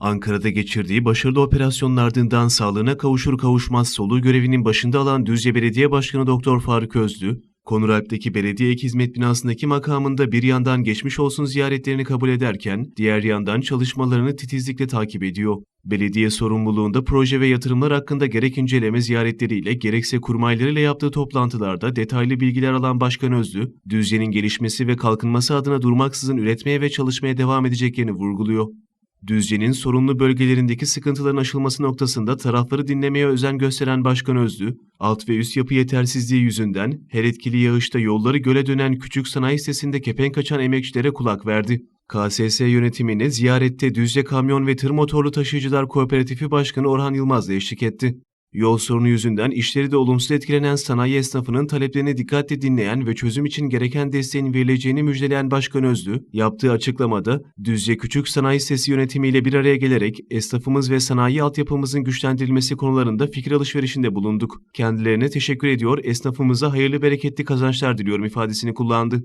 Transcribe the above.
Ankara'da geçirdiği başarılı operasyonun ardından sağlığına kavuşur kavuşmaz soluğu görevinin başında alan Düzce Belediye Başkanı Doktor Faruk Özlü, Konuralp'teki belediye ek hizmet binasındaki makamında bir yandan geçmiş olsun ziyaretlerini kabul ederken, diğer yandan çalışmalarını titizlikle takip ediyor. Belediye sorumluluğunda proje ve yatırımlar hakkında gerek inceleme ziyaretleriyle gerekse kurmaylarıyla yaptığı toplantılarda detaylı bilgiler alan Başkan Özlü, Düzce'nin gelişmesi ve kalkınması adına durmaksızın üretmeye ve çalışmaya devam edeceklerini vurguluyor. Düzce'nin sorunlu bölgelerindeki sıkıntıların aşılması noktasında tarafları dinlemeye özen gösteren Başkan Özlü, alt ve üst yapı yetersizliği yüzünden her etkili yağışta yolları göle dönen küçük sanayi sitesinde kepenk açan emekçilere kulak verdi. KSS yönetimine ziyarette Düzce Kamyon ve Tır Motorlu Taşıyıcılar Kooperatifi Başkanı Orhan Yılmaz da eşlik etti. Yol sorunu yüzünden işleri de olumsuz etkilenen sanayi esnafının taleplerini dikkatle dinleyen ve çözüm için gereken desteğin verileceğini müjdeleyen Başkan Özlü, yaptığı açıklamada Düzce Küçük Sanayi Sitesi yönetimiyle bir araya gelerek esnafımız ve sanayi altyapımızın güçlendirilmesi konularında fikir alışverişinde bulunduk. Kendilerine teşekkür ediyor, esnafımıza hayırlı bereketli kazançlar diliyorum ifadesini kullandı.